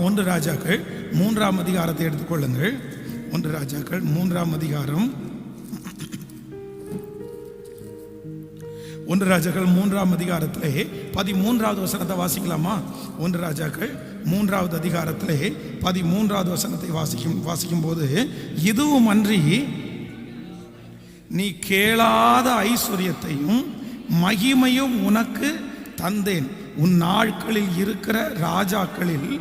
ஒன்று ராஜாக்கள் மூன்றாம் அதிகாரத்தை எடுத்துக்கொள்ளுங்கள். ஒன்று ராஜாக்கள் மூன்றாம் அதிகாரம். ஒன்று ராஜாக்கள் மூன்றாம் அதிகாரத்திலே பதிமூன்றாவது வசனத்தை வாசிக்கலாமா? ஒன்று ராஜாக்கள் மூன்றாவது அதிகாரத்திலே பதிமூன்றாவது வசனத்தை வாசிக்கும் வாசிக்கும் போது இதுவும் அன்றி நீ கேளாத ஐஸ்வர்யத்தையும் மகிமையும் உனக்கு தந்தேன். உன் நாட்களில் இருக்கிற ராஜாக்களில்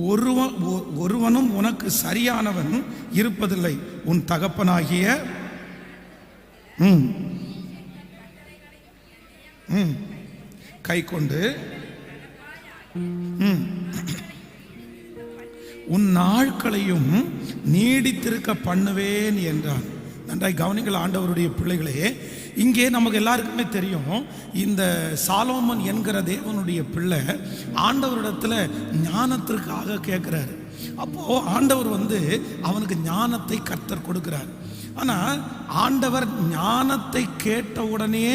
ஒருவன் ஒ- ஒருவனும் உனக்கு சரியானவன் இருப்பதில்லை. உன் தகப்பனாகிய ம். ம். கை கொண்டு ம். உன் நாட்களையும் நீடித்திருக்க பண்ணுவேன் என்றான். நன்றாய் கவனிங்கள் ஆண்டவருடைய பிள்ளைகளே இங்கே நமக்கு எல்லாருக்குமே தெரியும் இந்த சாலோமன் என்கிற தேவனுடைய பிள்ளை ஆண்டவரிடத்துல ஞானத்திற்காக கேட்குறாரு. அப்போ ஆண்டவர் வந்து அவனுக்கு ஞானத்தை கர்த்தர் கொடுக்கிறார். ஆனால் ஆண்டவர் ஞானத்தை கேட்ட உடனே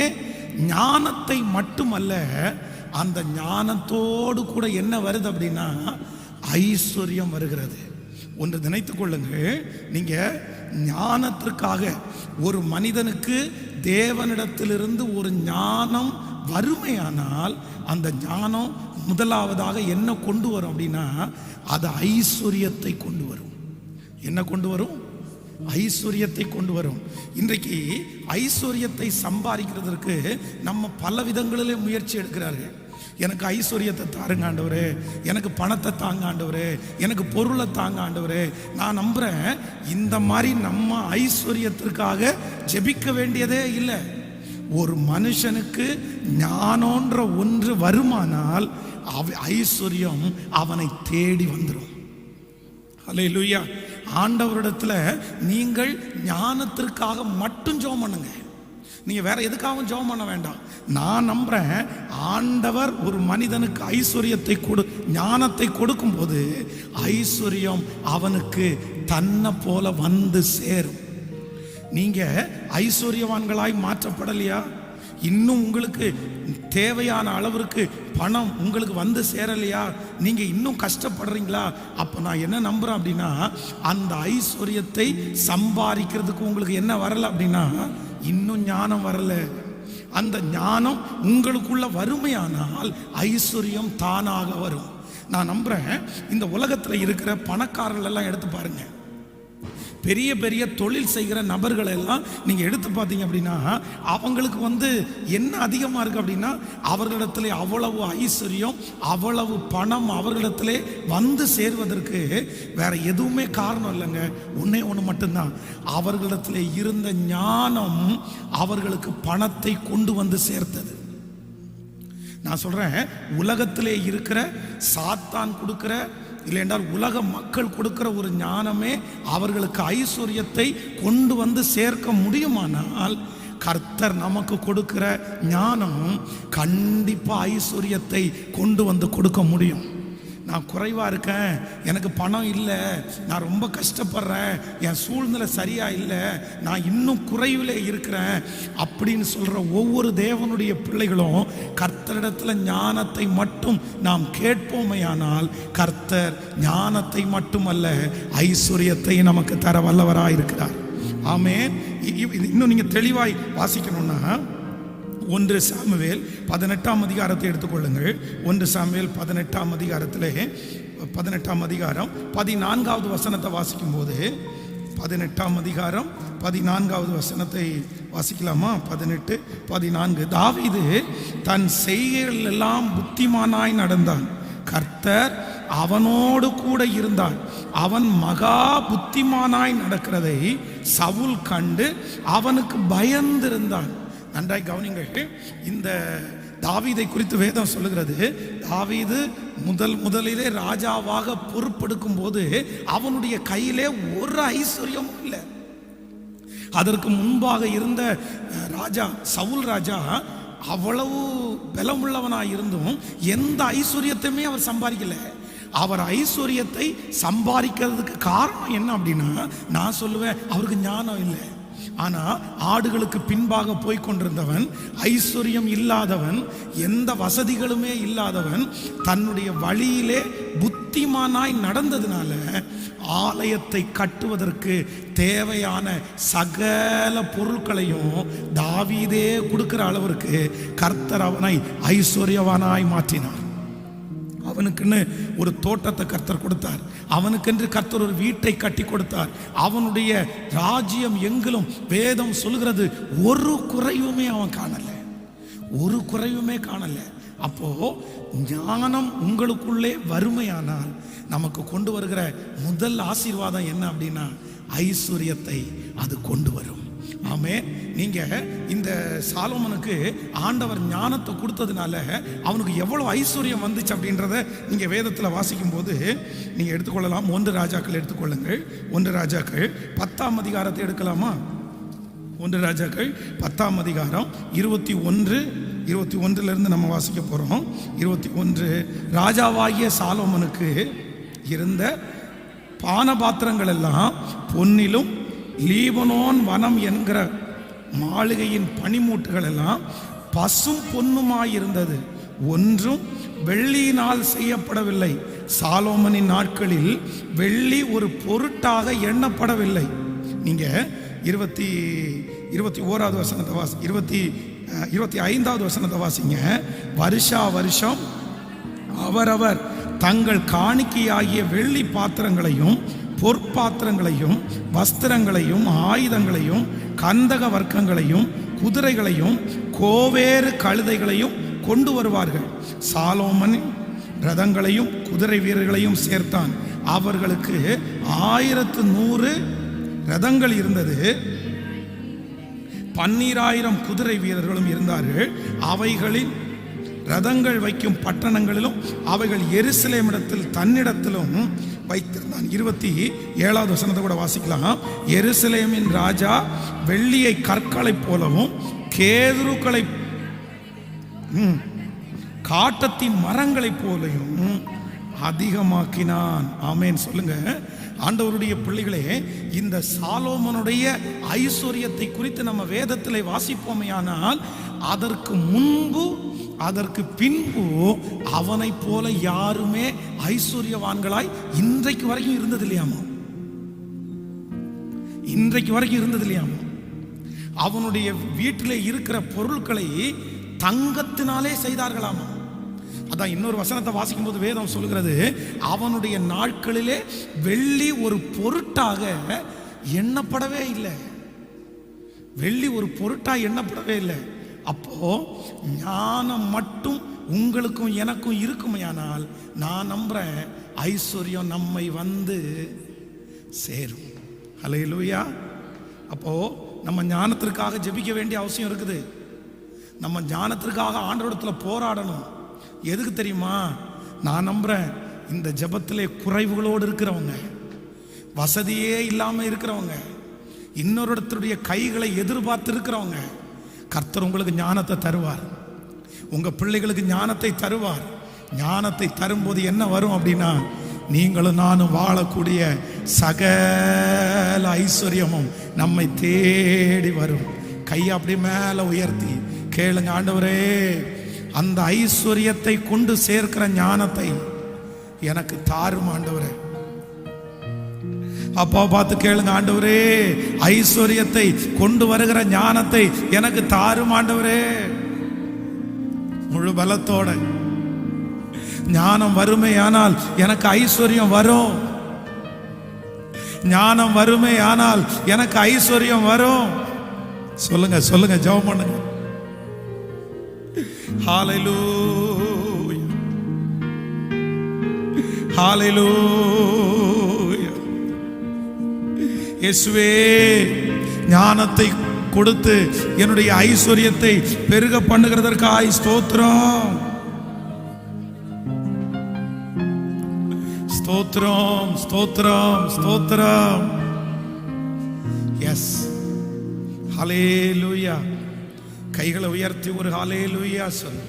ஞானத்தை மட்டுமல்ல அந்த ஞானத்தோடு கூட என்ன வருது அப்படின்னா ஐஸ்வர்யம் வருகிறது. ஒன்று நினைத்து கொள்ளுங்கள் நீங்கள் ஞானத்திற்காக ஒரு மனிதனுக்கு தேவனிடத்திலிருந்து ஒரு ஞானம் வறுமையானால் அந்த ஞானம் முதலாவதாக என்ன கொண்டு வரும் அப்படின்னா அது ஐஸ்வர்யத்தை கொண்டு வரும். என்ன கொண்டு வரும்? ஐஸ்வர்யத்தை கொண்டு வரும். இன்றைக்கு ஐஸ்வர்யத்தை சம்பாதிக்கிறதற்கு நம்ம பல விதங்களிலே முயற்சி எடுக்கிறார்கள். எனக்கு ஐஸ்வர்யத்தை தாருங்க ஆண்டவரே. எனக்கு பணத்தை தாங்க ஆண்டவரே. எனக்கு பொருளை தாங்க ஆண்டவரே. நான் நம்புகிறேன் இந்த மாதிரி நம்ம ஐஸ்வர்யத்திற்காக ஜெபிக்க வேண்டியதே இல்லை. ஒரு மனுஷனுக்கு ஞானோன்ற ஒன்று வருமானால் அவ ஐஸ்வர்யம் அவனை தேடி வந்துடும் அல்லேலூயா ஆண்டவரிடத்துல நீங்கள் ஞானத்திற்காக மட்டும் ஜோம் பண்ணுங்கள் நீங்க வேற எதுக்காகவும் ஜெபம் பண்ண வேண்டாம். நான் நம்புறேன் ஆண்டவர் ஒரு மனிதனுக்கு ஐஸ்வர்யத்தை கொடு ஞானத்தை கொடுக்கும்போது ஐஸ்வர்யம் அவனுக்கு தன்னை போல வந்து சேரும். நீங்க ஐஸ்வர்யவான்களாய் மாற்றப்படலையா? இன்னும் உங்களுக்கு தேவையான அளவிற்கு பணம் உங்களுக்கு வந்து சேரலையா? நீங்க இன்னும் கஷ்டப்படுறீங்களா? அப்ப நான் என்ன நம்புறேன் அப்படின்னா அந்த ஐஸ்வர்யத்தை சம்பாதிக்கிறதுக்கு உங்களுக்கு என்ன வரல அப்படின்னா இன்னும் ஞானம் வரல. அந்த ஞானம் உங்களுக்குள்ள வறுமையானால் ஐஸ்வர்யம் தானாக வரும். நான் நம்புறேன் இந்த உலகத்தில் இருக்கிற பணக்காரர்கள் எல்லாம் எடுத்து பாருங்க. பெரிய பெரிய தொழில் செய்கிற நபர்கள் எல்லாம் நீங்கள் எடுத்து பார்த்தீங்க அப்படின்னா அவங்களுக்கு வந்து என்ன அதிகமாக இருக்குது அப்படின்னா அவர்களிடத்தில் அவ்வளவு ஐஸ்வர்யம் அவ்வளவு பணம் அவர்களிடத்திலே வந்து சேர்வதற்கு வேற எதுவுமே காரணம் இல்லைங்க. ஒன்றே ஒன்று மட்டும்தான். அவர்களிடத்தில் இருந்த ஞானம் அவர்களுக்கு பணத்தை கொண்டு வந்து சேர்த்தது. நான் சொல்கிறேன் உலகத்திலே இருக்கிற சாத்தான் கொடுக்குற இல்லை என்றால் உலக மக்கள் கொடுக்கிற ஒரு ஞானமே அவர்களுக்கு ஐஸ்வர்யத்தை கொண்டு வந்து சேர்க்க முடியுமானால் கர்த்தர் நமக்கு கொடுக்கிற ஞானம் கண்டிப்பாக ஐஸ்வர்யத்தை கொண்டு வந்து கொடுக்க முடியும். நான் குறைவாக இருக்கேன் எனக்கு பணம் இல்லை நான் ரொம்ப கஷ்டப்படுறேன் என் சூழ்நிலை சரியாக இல்லை நான் இன்னும் குறைவிலே இருக்கிறேன் அப்படின்னு சொல்கிற ஒவ்வொரு தேவனுடைய பிள்ளைகளும் கர்த்தரிடத்தில் ஞானத்தை மட்டும் நாம் கேட்போமையானால் கர்த்தர் ஞானத்தை மட்டுமல்ல ஐஸ்வர்யத்தை நமக்கு தர வல்லவராக இருக்கிறார் ஆமே இன்னும் நீங்கள் தெளிவாய் வாசிக்கணும்னா ஒன்று சாமுவேல் பதினெட்டாம் அதிகாரத்தை எடுத்துக்கொள்ளுங்கள். ஒன்று சாமுவேல் பதினெட்டாம் அதிகாரத்திலே பதினெட்டாம் அதிகாரம் பதினான்காவது வசனத்தை வாசிக்கும் போது பதினெட்டாம் அதிகாரம் பதினான்காவது வசனத்தை வாசிக்கலாமா? பதினெட்டு பதினான்கு. தாவீது தன் செய்கைகள் எல்லாம் புத்திமானாய் நடந்தான். கர்த்தர் அவனோடு கூட இருந்தான் அவன் மகா புத்திமானாய் நடக்கிறதை சவுல் கண்டு அவனுக்கு பயந்திருந்தான். நன்றாய் கவனிங்கள். இந்த தாவீதை குறித்து வேதம் சொல்லுகிறது. தாவீது முதல் முதலிலே ராஜாவாக பொறுப்பெடுக்கும் போது அவனுடைய கையிலே ஒரு ஐஸ்வர்யமும் இல்லை. அதற்கு முன்பாக இருந்த ராஜா சவுல் ராஜா அவ்வளவு பலமுள்ளவனாக இருந்தும் எந்த ஐஸ்வர்யத்தையுமே அவர் சம்பாதிக்கல. அவர் ஐஸ்வர்யத்தை சம்பாதிக்கிறதுக்கு காரணம் என்ன அப்படின்னா நான் சொல்லுவேன் அவருக்கு ஞானம் இல்லை. ஆனா ஆடுகளுக்கு பின்பாக போய் கொண்டிருந்தவன் ஐஸ்வர்யம் இல்லாதவன் எந்த வசதிகளுமே இல்லாதவன் தன்னுடைய வழியிலே புத்திமானாய் நடந்ததுனால ஆலயத்தை கட்டுவதற்கு தேவையான சகல பொருட்களையும் தாவீதே கொடுக்கிற அளவிற்கு கர்த்தர் அவனை ஐஸ்வர்யவானாய் மாற்றினார். அவனுக்குன்னு ஒரு தோட்டத்தை கர்த்தர் கொடுத்தார். அவனுக்கென்று கர்த்தர் ஒரு வீட்டை கட்டி கொடுத்தார். அவனுடைய ராஜ்யம் எங்கிலும் வேதம் சொல்கிறது ஒரு குறைவுமே அவன் காணலை. ஒரு குறைவுமே காணலை. அப்போ ஞானம் உங்களுக்குள்ளே வறுமையானால் நமக்கு கொண்டு வருகிற முதல் ஆசீர்வாதம் என்ன அப்படின்னா ஐஸ்வர்யத்தை அது கொண்டு வரும். ஆமே நீங்கள் இந்த சாலோமனுக்கு ஆண்டவர் ஞானத்தை கொடுத்ததுனால அவனுக்கு எவ்வளோ ஐஸ்வர்யம் வந்துச்சு அப்படின்றத நீங்கள் வேதத்தில் வாசிக்கும் போது நீங்கள் எடுத்துக்கொள்ளலாம். ஒன்று ராஜாக்கள் எடுத்துக்கொள்ளுங்கள். ஒன்று ராஜாக்கள் பத்தாம் அதிகாரத்தை எடுக்கலாமா? ஒன்று ராஜாக்கள் பத்தாம் அதிகாரம் இருபத்தி ஒன்று இருபத்தி ஒன்றுலேருந்து நம்ம வாசிக்க போகிறோம் இருபத்தி ஒன்று ராஜாவாகிய சாலோமனுக்கு இருந்த பானபாத்திரங்கள் எல்லாம் பொன்னிலும் லீபனோன் வனம் என்கிற மாளிகையின் பனிமூட்டுகள் எல்லாம் பசும் பொன்னுமாயிருந்தது. ஒன்றும் வெள்ளியினால் செய்யப்படவில்லை. சாலோமனின் நாட்களில் வெள்ளி ஒரு பொருட்டாக எண்ணப்படவில்லை. நீங்க இருபத்தி இருபத்தி ஓராவது வசனத்தை வாசி இருபத்தி இருபத்தி ஐந்தாவது வசனத்தை வாசிங்க. வருஷா வருஷம் அவரவர் தங்கள் காணிக்கையாகிய வெள்ளி பாத்திரங்களையும் பொற்பாத்திரங்களையும் வஸ்திரங்களையும் ஆயுதங்களையும் கந்தக வர்க்கங்களையும் குதிரைகளையும் கோவேறு கழுதைகளையும் கொண்டு வருவார்கள். சாலோமன் ரதங்களையும் குதிரை வீரர்களையும் சேர்த்தான். அவர்களுக்கு ஆயிரத்து நூறு ரதங்கள் இருந்தது. பன்னீராயிரம் குதிரை வீரர்களும் இருந்தார்கள். அவைகளில் ரதங்கள் வைக்கும் பட்டணங்களிலும் அவைகள் எருசலேமிடத்தில் தன்னிடத்திலும் வைத்திருந்தான் இருபத்தி ஏழாவது வசனத்தை கூட வாசிக்கலாம். எருசலேமின் ராஜா வெள்ளியை கற்களைப் போலவும் கேதுருக்களை ம், காட்டத்தின் மரங்களைப் போலையும் அதிகமாக்கினான். ஆமேன். சொல்லுங்க. ஆண்டவருடைய பிள்ளைகளே இந்த சாலோமனுடைய ஐஸ்வர்யத்தை குறித்து நம்ம வேதத்தில் வாசிப்போமேயானால் அதற்கு முன்பு அதற்கு பின்பு அவனைப் போல யாருமே ஐஸ்வர்யவான்களாய் இன்றைக்கு வரைக்கும் இருந்தது இல்லையாமா இன்றைக்கு வரைக்கும் இருந்தது இல்லையாமா அவனுடைய வீட்டில் இருக்கிற பொருட்களை தங்கத்தினாலே செய்தார்களாமா? அதான் இன்னொரு வசனத்தை வாசிக்கும் போது வேதம் சொல்கிறது அவனுடைய நாட்களிலே வெள்ளி ஒரு பொருட்டாக எண்ணப்படவே இல்லை. வெள்ளி ஒரு பொருட்டாக எண்ணப்படவே இல்லை. அப்போ ஞானம் மட்டும் உங்களுக்கும் எனக்கும் இருக்குமையானால் நான் நம்புறேன் ஐஸ்வர்யம் நம்மை வந்து சேரும். ஹalleluya. அப்போ நம்ம ஞானத்திற்காக ஜெபிக்க வேண்டிய அவசியம் இருக்குது. நம்ம ஞானத்திற்காக ஆண்டோடத்தில் போராடணும். எதுக்கு தெரியுமா? நான் நம்புறேன் இந்த ஜபத்திலே குறைவுகளோடு இருக்கிறவங்க வசதியே இல்லாமல் இருக்கிறவங்க இன்னொரு இடத்துடைய கைகளை எதிர்பார்த்து இருக்கிறவங்க கர்த்தர் உங்களுக்கு ஞானத்தை தருவார். உங்கள் பிள்ளைகளுக்கு ஞானத்தை தருவார். ஞானத்தை தரும்போது என்ன வரும் அப்படின்னா நீங்களும் நானும் வாழக்கூடிய சகல ஐஸ்வர்யமும் நம்மை தேடி வரும். கையை அப்படி மேலே உயர்த்தி கேளுங்க ஆண்டவரே அந்த ஐஸ்வர்யத்தை கொண்டு சேர்க்கிற ஞானத்தை எனக்கு தாரும் ஆண்டவரே. அப்பா பார்த்து கேளுங்க ஆண்டவரே. ஐஸ்வர்யத்தை கொண்டு வருகிற ஞானத்தை எனக்கு தாரும் ஆண்டவரே. முழு பலத்தோட. ஞானம் வறுமையானால் எனக்கு ஐஸ்வர்யம் வரும். ஞானம் வறுமையானால் எனக்கு ஐஸ்வர்யம் வரும். சொல்லுங்க சொல்லுங்க ஜெபம் பண்ணுங்க. ஹalleluya. ஹalleluya. இயேசுவே ஞானத்தை கொடுத்து என்னுடைய ஐஸ்வர்யத்தை பெருக பண்ணுகிறதற்காய் ஸ்தோத்திரம். ஸ்தோத்திரம் ஸ்தோத்திரம் ஸ்தோத்திரம். எஸ் ஹalleluya கைகளை உயர்த்தி ஒரு ஹலே லூயா சொல்.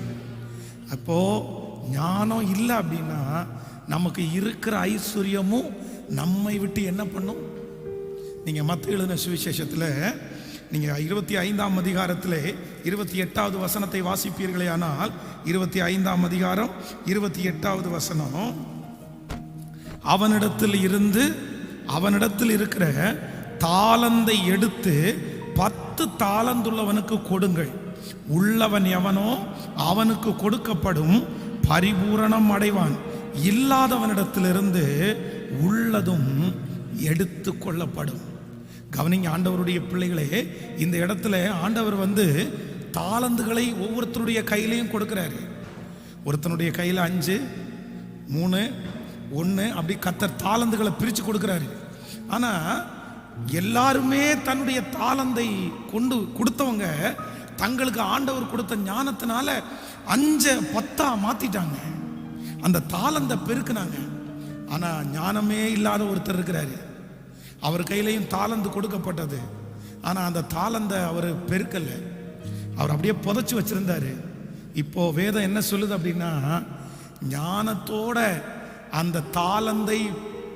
அப்போ ஞானம் இல்லை அப்படின்னா நமக்கு இருக்கிற ஐஸ்வர்யமும் நம்மை விட்டு என்ன பண்ணும்? நீங்க மத்த எழுதின சுவிசேஷத்தில் நீங்கள் இருபத்தி ஐந்தாம் அதிகாரத்திலே இருபத்தி எட்டாவது வசனத்தை வாசிப்பீர்களே ஆனால் இருபத்தி ஐந்தாம் அதிகாரம் இருபத்தி எட்டாவது வசனம். அவனிடத்தில் இருந்து அவனிடத்தில் இருக்கிற தாளந்தை எடுத்து பத்து தாளந்துள்ளவனுக்கு கொடுங்கள். உள்ளவன் எவனோ அவனுக்கு கொடுக்கப்படும் பரிபூரணம் அடைவான். இல்லாதவனிடத்திலிருந்து உள்ளதும் எடுத்து கொள்ளப்படும். கவனிங்க ஆண்டவருடைய பிள்ளைகளே இந்த இடத்துல ஆண்டவர் வந்து தாளந்துகளை ஒவ்வொருத்தருடைய கையிலையும் கொடுக்குறாரு. ஒருத்தனுடைய கையில் அஞ்சு மூணு ஒன்று அப்படி கத்தர் தாளந்துகளை பிரித்து கொடுக்குறாரு. ஆனால் எல்லாருமே தன்னுடைய தாளந்தை கொண்டு கொடுத்தவங்க தங்களுக்கு ஆண்டவர் கொடுத்த ஞானத்தினால அஞ்சை பத்தா மாற்றிட்டாங்க அந்த தாளந்தை பெருக்குனாங்க. ஆனால் ஞானமே இல்லாத ஒருத்தர் இருக்கிறாரு. அவர் கையிலையும் தாளந்து கொடுக்கப்பட்டது. ஆனால் அந்த தாளந்தை அவர் பெருக்கலை. அவர் அப்படியே புதைச்சி வச்சிருந்தாரு. இப்போ வேதம் என்ன சொல்லுது அப்படின்னா ஞானத்தோட அந்த தாளந்தை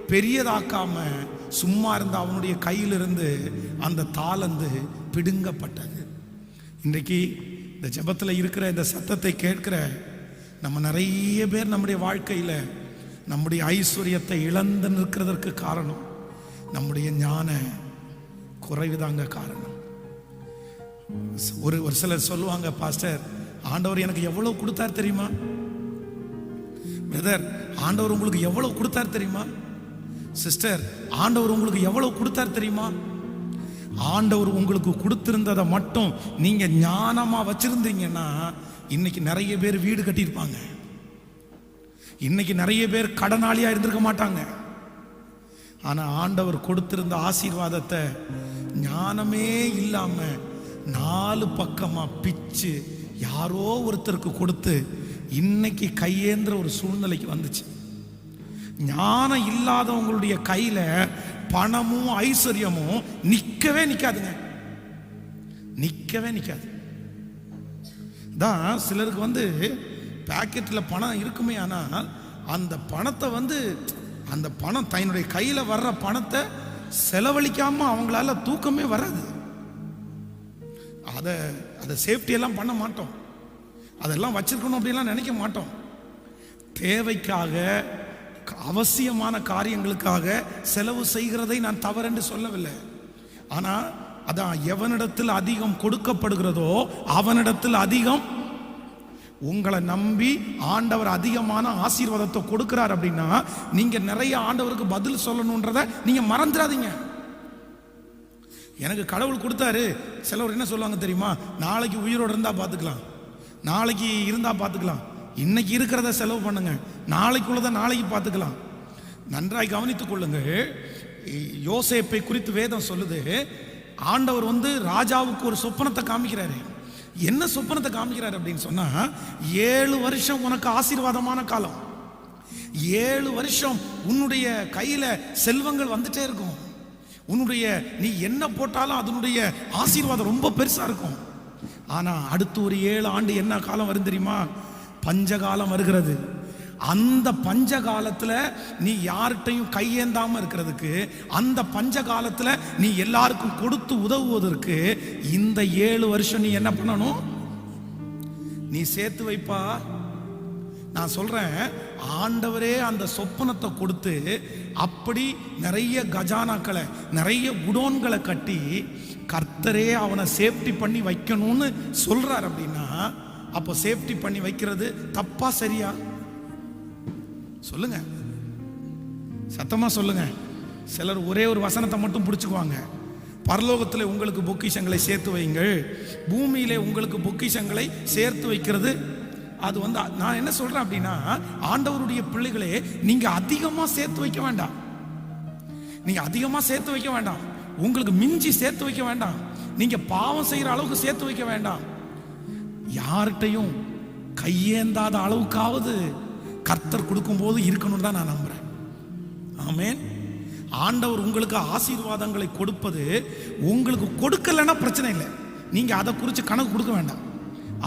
பெரியதாக்காம சும்மா இருந்த அவனுடைய கையிலிருந்து அந்த தாளந்து பிடுங்கப்பட்டது. இன்றைக்கு இந்த ஜெபத்தில் இருக்கிற இந்த சத்தத்தை கேட்கிற நம்ம நிறைய பேர் நம்முடைய வாழ்க்கையில் நம்முடைய ஐஸ்வர்யத்தை இழந்து நிற்கிறதற்கு காரணம். நம்முடைய ஞான குறைவுதாங்க காரணம். ஒரு ஒரு சிலர் சொல்லுவாங்க பாஸ்டர் ஆண்டவர் எனக்கு எவ்வளவு கொடுத்தார் தெரியுமா? பிரதர் ஆண்டவர் உங்களுக்கு எவ்வளவு கொடுத்தார் தெரியுமா? சிஸ்டர் ஆண்டவர் உங்களுக்கு எவ்வளவு கொடுத்தார் தெரியுமா? ஆண்டவர் உங்களுக்கு கொடுத்திருந்ததை மட்டும் நீங்க ஞானமா வச்சிருந்தீங்கன்னா இன்னைக்கு நிறைய பேர் வீடு கட்டியிருப்பாங்க. இன்னைக்கு நிறைய பேர் கடனாளியா இருந்திருக்க மாட்டாங்க. ஆனால் ஆண்டவர் கொடுத்திருந்த ஆசீர்வாதத்தை ஞானமே இல்லாமல் நாலு பக்கமாக பிச்சு யாரோ ஒருத்தருக்கு கொடுத்து இன்னைக்கு கையேந்திர ஒரு சூழ்நிலைக்கு வந்துச்சு. ஞானம் இல்லாதவங்களுடைய கையில் பணமும் ஐஸ்வர்யமும் நிற்கவே நிற்காதுங்க நிற்கவே நிற்காது தான் சிலருக்கு வந்து பாக்கெட்டில் பணம் இருக்குமே ஆனால் அந்த பணத்தை வந்து அந்த பணம் தன்னுடைய கையில் வர்ற பணத்தை செலவழிக்காம அவங்களால தூக்கமே வராது. அதை அதை சேஃப்டி எல்லாம் பண்ண மாட்டோம். அதெல்லாம் வச்சிருக்கணும் அப்படிலாம் நினைக்க மாட்டோம். தேவைக்காக அவசியமான காரியங்களுக்காக செலவு செய்கிறதை நான் தவறென்று சொல்லவில்லை. ஆனால் அதான் எவனிடத்தில் அதிகம் கொடுக்கப்படுகிறதோ அவனிடத்தில் அதிகம் உங்களை நம்பி ஆண்டவர் அதிகமான ஆசீர்வாதத்தை கொடுக்கிறார் அப்படின்னா நீங்க நிறைய ஆண்டவருக்கு பதில் சொல்லணுன்றத நீங்க மறந்துடாதீங்க. எனக்கு கடவுள் கொடுத்தாரு. சிலவர் என்ன சொல்லுவாங்க தெரியுமா? நாளைக்கு உயிரோடு இருந்தா பார்த்துக்கலாம் நாளைக்கு இருந்தா பார்த்துக்கலாம் இன்னைக்கு இருக்கிறத செலவு பண்ணுங்க. நாளைக்குள்ளதை நாளைக்கு பார்த்துக்கலாம் நன்றாய் கவனித்துக் கொள்ளுங்க யோசேப்பை குறித்து வேதம் சொல்லுது. ஆண்டவர் வந்து ராஜாவுக்கு ஒரு சொப்பனத்தை காமிக்கிறாரு. என்ன சொப்பனத்தை காமிக்கிறார் அப்படின்னு சொன்னா ஏழு வருஷம் உனக்கு ஆசீர்வாதமான காலம். ஏழு வருஷம் உன்னுடைய கையில செல்வங்கள் வந்துட்டே இருக்கும். உன்னுடைய நீ என்ன போட்டாலும் அதனுடைய ஆசீர்வாதம் ரொம்ப பெருசா இருக்கும். ஆனா அடுத்து ஒரு ஏழு ஆண்டு என்ன காலம் வரும் தெரியுமா? பஞ்சகாலம் வருகிறது. அந்த பஞ்ச காலத்தில் நீ யார்கிட்டையும் கையேந்தாமல் இருக்கிறதுக்கு அந்த பஞ்ச காலத்தில் நீ எல்லாருக்கும் கொடுத்து உதவுவதற்கு இந்த ஏழு வருஷம் நீ என்ன பண்ணணும்? நீ சேர்த்து வைப்பா. நான் சொல்றேன் ஆண்டவரே அந்த சொப்பனத்தை கொடுத்து அப்படி நிறைய கஜானாக்களை நிறைய குடோன்களை கட்டி கர்த்தரே அவனை சேஃப்டி பண்ணி வைக்கணும்னு சொல்றார் அப்படின்னா அப்போ சேஃப்டி பண்ணி வைக்கிறது தப்பா சரியா? சொல்லுங்க. சத்தமா சொல்லுங்க. சிலர் ஒரே ஒரு வசனத்தை மட்டும் பிடிச்சுக்குவாங்க. பரலோகத்தில் உங்களுக்கு பொக்கிஷங்களை சேர்த்து வைங்கள் பூமியிலே உங்களுக்கு பொக்கிஷங்களை சேர்த்து வைக்கிறது. அது வந்து நான் என்ன சொல்றேன் அப்படின்னா ஆண்டவருடைய பிள்ளைகளே நீங்க அதிகமா சேர்த்து வைக்க வேண்டாம். நீங்க அதிகமா சேர்த்து வைக்க வேண்டாம். உங்களுக்கு மிஞ்சி சேர்த்து வைக்க வேண்டாம். நீங்க பாவம் செய்யற அளவுக்கு சேர்த்து வைக்க வேண்டாம். யார்கிட்டையும் கையேந்தாத அளவுக்காவது கர்த்தர் கொடுக்கும்போது இருக்கணும்னு தான் நான் நம்புகிறேன் ஆமேன். ஆண்டவர் உங்களுக்கு ஆசீர்வாதங்களை கொடுப்பது உங்களுக்கு கொடுக்கலன்னா பிரச்சனை இல்லை. நீங்கள் அதை குறித்து கணக்கு கொடுக்க வேண்டாம்.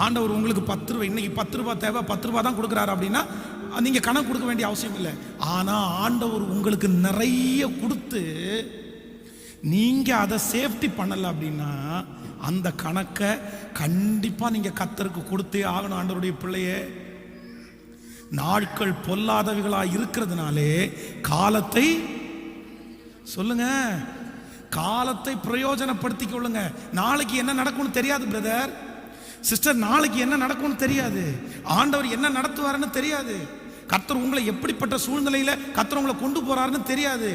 ஆண்டவர் உங்களுக்கு பத்து ரூபாய் இன்னைக்கு பத்து ரூபாய் தேவை பத்து ரூபாய் தான் கொடுக்குறாரு அப்படின்னா நீங்கள் கணக்கு கொடுக்க வேண்டிய அவசியம் இல்லை. ஆனால் ஆண்டவர் உங்களுக்கு நிறைய கொடுத்து நீங்கள் அதை சேஃப்டி பண்ணலை அப்படின்னா அந்த கணக்கை கண்டிப்பாக நீங்கள் கத்தருக்கு கொடுத்தே ஆகணும் ஆண்டவருடைய பிள்ளையே. நாட்கள் பொல்லாதவைகளாக இருக்கிறதுனாலே காலத்தை சொல்லுங்க காலத்தை பிரயோஜனப்படுத்திக் கொள்ளுங்க. நாளைக்கு என்ன நடக்கும்னு தெரியாது பிரதர் சிஸ்டர் நாளைக்கு என்ன நடக்கும்னு தெரியாது. ஆண்டவர் என்ன நடத்துவாருன்னு தெரியாது. கர்த்தர் உங்களை எப்படிப்பட்ட சூழ்நிலையில கத்தர் உங்களை கொண்டு போறாருன்னு தெரியாது.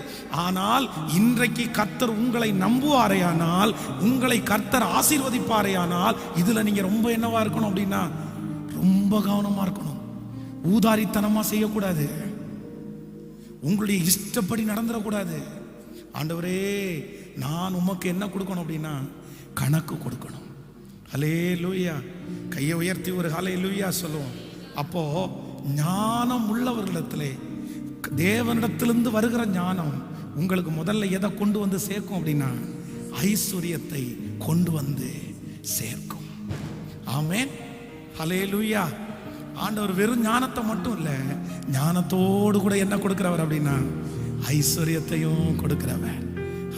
ஆனால் இன்றைக்கு கர்த்தர் உங்களை நம்புவாரேயானால் உங்களை கர்த்தர் ஆசீர்வதிப்பாரேயானால் இதுல நீங்க ரொம்ப என்னவா இருக்கணும் அப்படின்னா ரொம்ப கவனமா இருக்கணும். ஊதாரித்தனமா செய்யக்கூடாது. உங்களுடைய இஷ்டப்படி நடந்துடக்கூடாது ஆண்டவரே நான் உமக்கு என்ன கொடுக்கணும் அப்படின்னா கணக்கு கொடுக்கணும். ஹலே லூயா கையை உயர்த்தி ஒரு ஹலே லூயா சொல்லுவோம். அப்போ ஞானம் உள்ளவர்களிடத்திலே தேவனிடத்திலிருந்து வருகிற ஞானம் உங்களுக்கு முதல்ல எதை கொண்டு வந்து சேர்க்கும் அப்படின்னா ஐஸ்வர்யத்தை கொண்டு வந்து சேர்க்கும். ஆமேன். ஹலே லூயா ஆண்டவர் வெறும் ஞானத்தை மட்டும் இல்லை ஞானத்தோடு கூட என்ன கொடுக்குறவர் அப்படின்னா ஐஸ்வர்யத்தையும் கொடுக்குறவர்.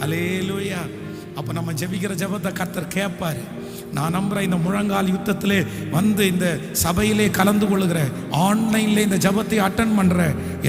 ஹலே லூயா அப்போ நம்ம ஜெபிக்கிற ஜெபத்தை கர்த்தர் கேட்பார் நான் நம்புறேன் இந்த முழங்கால் யுத்தத்திலே வந்து இந்த சபையிலே கலந்து கொள்ளுகிற ஆன்லைனில் இந்த ஜெபத்தை அட்டன் பண்ணுற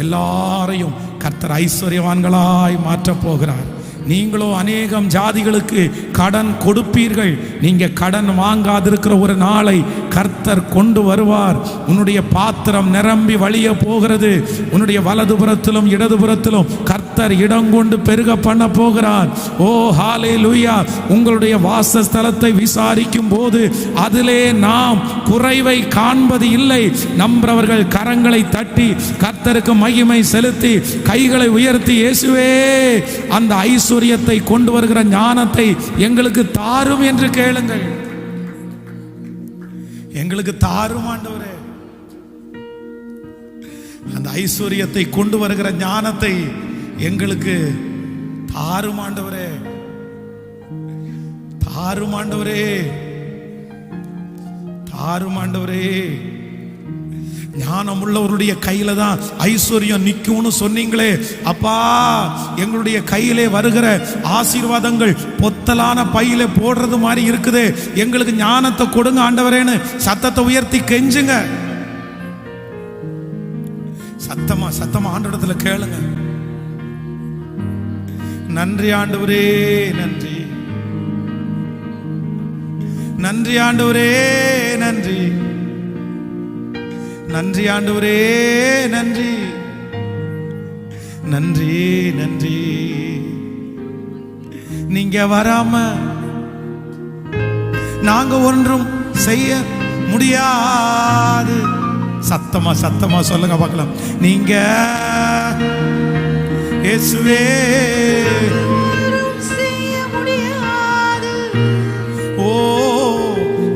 எல்லாரையும் கர்த்தர் ஐஸ்வர்யவான்களாய் மாற்றப் போகிறார். நீங்களோ அநேகம் ஜாதிகளுக்கு கடன் கொடுப்பீர்கள். நீங்க கடன் வாங்காதிருக்கிற ஒரு நாளை கர்த்தர் கொண்டு வருவார். உன்னுடைய பாத்திரம் நிரம்பி வழிய போகிறது. உன்னுடைய வலதுபுறத்திலும் இடதுபுறத்திலும் கர்த்தர் இடம் கொண்டு பெருக பண்ண போகிறார். ஓ ஹாலே லூயா உங்களுடைய வாசஸ்தலத்தை விசாரிக்கும் போது அதிலே நாம் குறைவை காண்பது இல்லை. நம்புறவர்கள் கரங்களை தட்டி கர்த்தருக்கு மகிமை செலுத்தி கைகளை உயர்த்தி இயேசுவே அந்த ஐஸ்வர்யத்தை கொண்டு வருகிற ஞானத்தை எங்களுக்கு தாரும் என்று கேளுங்கள். எங்களுக்கு தாரும் ஆண்டவரே. அந்த ஐஸ்வர்யத்தை கொண்டு வருகிற ஞானத்தை எங்களுக்கு தாரும் ஆண்டவரே. தாரும் ஆண்டவரே. தாரும் ஆண்டவரே. ஞானம் உள்ளவருடைய கையில தான் ஐஸ்வர்யம் நிற்கும்னு சொன்னீங்களே. அப்பா எங்களுடைய கையிலே வருகிற ஆசீர்வாதங்கள் பொத்தலான பையில போடுறது மாதிரி இருக்குது. எங்களுக்கு ஞானத்தை கொடுங்க ஆண்டவரேன்னு சத்தத்தை உயர்த்தி கெஞ்சுங்க. சத்தமா சத்தமா ஆண்டவரத்துல கேளுங்க. நன்றி ஆண்டவரே நன்றி. நன்றி ஆண்டவரே நன்றி. நன்றி ஆண்டவரே நன்றி. நன்றி நன்றி. நீங்க வராம நாங்க ஒன்றும் செய்ய முடியாது. சத்தமா சத்தமா சொல்லுங்க பார்க்கலாம். நீங்க இயேசுவே. முடியாது ஓ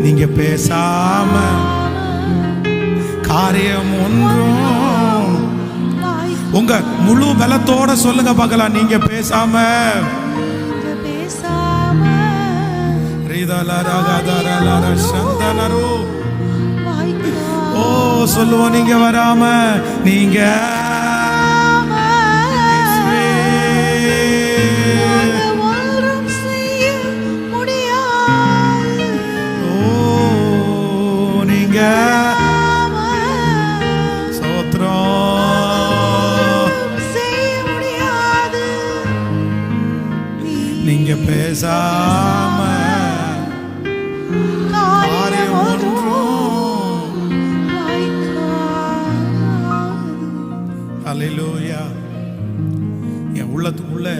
நீங்க பேசாம காரியம் ஒன்றும் உங்க முழு பலத்தோட சொல்லுங்க பார்க்கலாம். நீங்க பேசாம. ஓ சொல்லுவோம். நீங்க வராம. நீங்க பேசாம காரியம் ஒன்றும். அல்லேலூயா என் உள்ளத்துக்குள்ள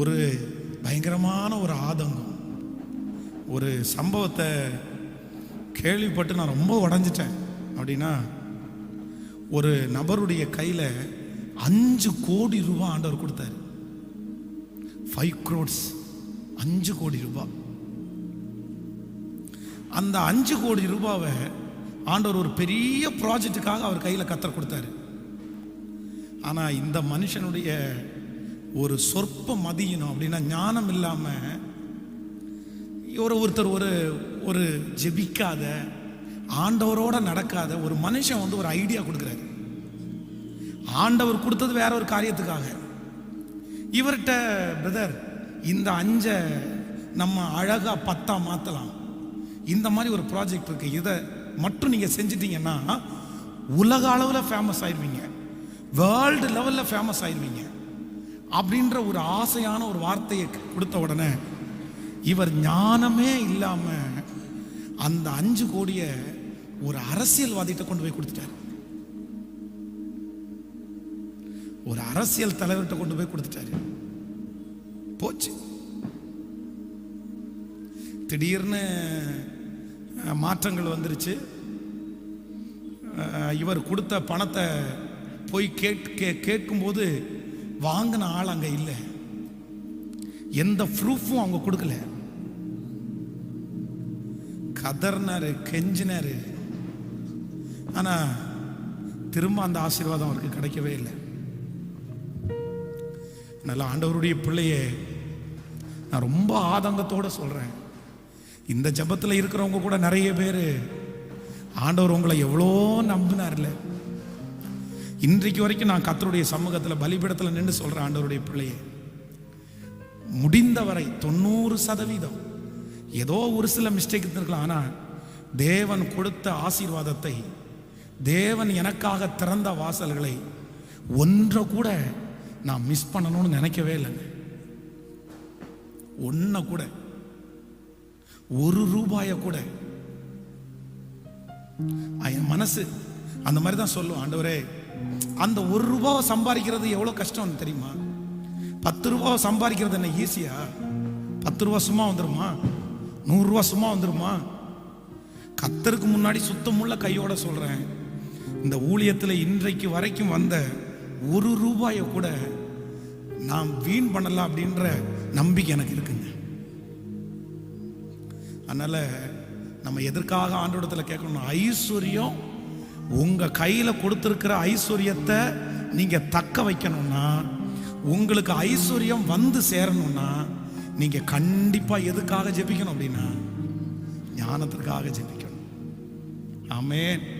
ஒரு பயங்கரமான ஒரு ஆதங்கம் ஒரு சம்பவத்தை கேள்விப்பட்டு நான் ரொம்ப உடஞ்சிட்டேன். அப்படின்னா ஒரு நபருடைய கையில் அஞ்சு கோடி ரூபா ஆண்டவர் கொடுத்தாரு. ஃபைவ் க்ரோட்ஸ் அஞ்சு கோடி ரூபாய் அந்த அஞ்சு கோடி ரூபாவை ஆண்டவர் ஒரு பெரிய ப்ராஜெக்ட்டுக்காக அவர் கையில் கத்தர் கொடுத்தாரு. ஆனால் இந்த மனுஷனுடைய ஒரு சொற்ப மதியணும் அப்படின்னா ஞானம் இல்லாமல் ஒரு ஒருத்தர் ஒரு ஒரு ஜெபிக்காத ஆண்டவரோட நடக்காத ஒரு மனுஷன் வந்து ஒரு ஐடியா கொடுக்குறாரு. ஆண்டவர் கொடுத்தது வேற ஒரு காரியத்துக்காக. இவர்கிட்ட பிரதர் இந்த அஞ்சை நம்ம அழகாக பத்தா மாற்றலாம் இந்த மாதிரி ஒரு ப்ராஜெக்ட் இருக்குது இதை மட்டும் நீங்கள் செஞ்சிட்டிங்கன்னா உலக அளவில் ஃபேமஸ் ஆயிடுவீங்க வேர்ல்டு லெவலில் ஃபேமஸ் ஆயிடுவீங்க அப்படின்ற ஒரு ஆசையான ஒரு வார்த்தையை கொடுத்த உடனே இவர் ஞானமே இல்லாமல் அந்த அஞ்சு கோடியை ஒரு அரசியல்வாதிகிட்ட கொண்டு போய் கொடுத்துட்டாரு. ஒரு அரசியல் தலைவர்கிட்ட கொண்டு போய் கொடுத்துட்டாரு. போச்சு. திடீர்னு மாற்றங்கள் வந்துருச்சு. இவர் கொடுத்த பணத்தை போய் கேட் கே கேட்கும்போது வாங்கின ஆள் அங்கே இல்லை. எந்த ப்ரூஃபும் அவங்க கொடுக்கல. கதர்னாரு கெஞ்சினாரு. ஆனால் திரும்ப அந்த ஆசீர்வாதம் அவருக்கு கிடைக்கவே இல்லை. நல்ல ஆண்டவருடைய பிள்ளையை நான் ரொம்ப ஆதங்கத்தோடு சொல்கிறேன் இந்த ஜபத்தில் இருக்கிறவங்க கூட நிறைய பேர் ஆண்டவர் உங்களை எவ்வளோ நம்பினார்ல. இன்றைக்கு வரைக்கும் நான் கத்தருடைய சமூகத்தில் பலிபீடத்தில் நின்று சொல்கிறேன் ஆண்டவருடைய பிள்ளையே முடிந்தவரை தொண்ணூறு சதவீதம் ஏதோ ஒரு சில மிஸ்டேக் இருக்கலாம் ஆனால் தேவன் கொடுத்த ஆசீர்வாதத்தை தேவன் எனக்காக திறந்த வாசல்களை ஒன்றை கூட நான் மிஸ் பண்ணணும்னு நினைக்கவே இல்லைங்க. ஒன்றை கூட ஒரு ரூபாய கூட. என் மனசு அந்த மாதிரி தான் சொல்லும். ஆண்டவரே அந்த ஒரு ரூபாவை சம்பாதிக்கிறது எவ்வளோ கஷ்டம் தெரியுமா? பத்து ரூபாவை சம்பாதிக்கிறது என்ன ஈஸியா பத்து ரூபா சும்மா வந்துருமா? நூறு ரூபா சும்மா வந்துருமா? கத்தருக்கு முன்னாடி சுத்தமுள்ள கையோட சொல்றேன். இந்த ஊழியத்தில் இன்றைக்கு வரைக்கும் வந்த ஒரு ரூபாயை கூட நாம் வீண் பண்ணலாம் அப்படின்ற நம்பிக்கை எனக்கு இருக்குங்க. அதனால நம்ம எதற்காக ஆண்டோடத்தில் கேட்கணும் ஐஸ்வர்யம் உங்க கையில கொடுத்துருக்கிற ஐஸ்வர்யத்தை நீங்க தக்க வைக்கணும்னா உங்களுக்கு ஐஸ்வர்யம் வந்து சேரணும்னா நீங்க கண்டிப்பா எதுக்காக ஜெபிக்கணும் அப்படின்னா ஞானத்திற்காக ஜெபிக்கணும். ஆமேன்.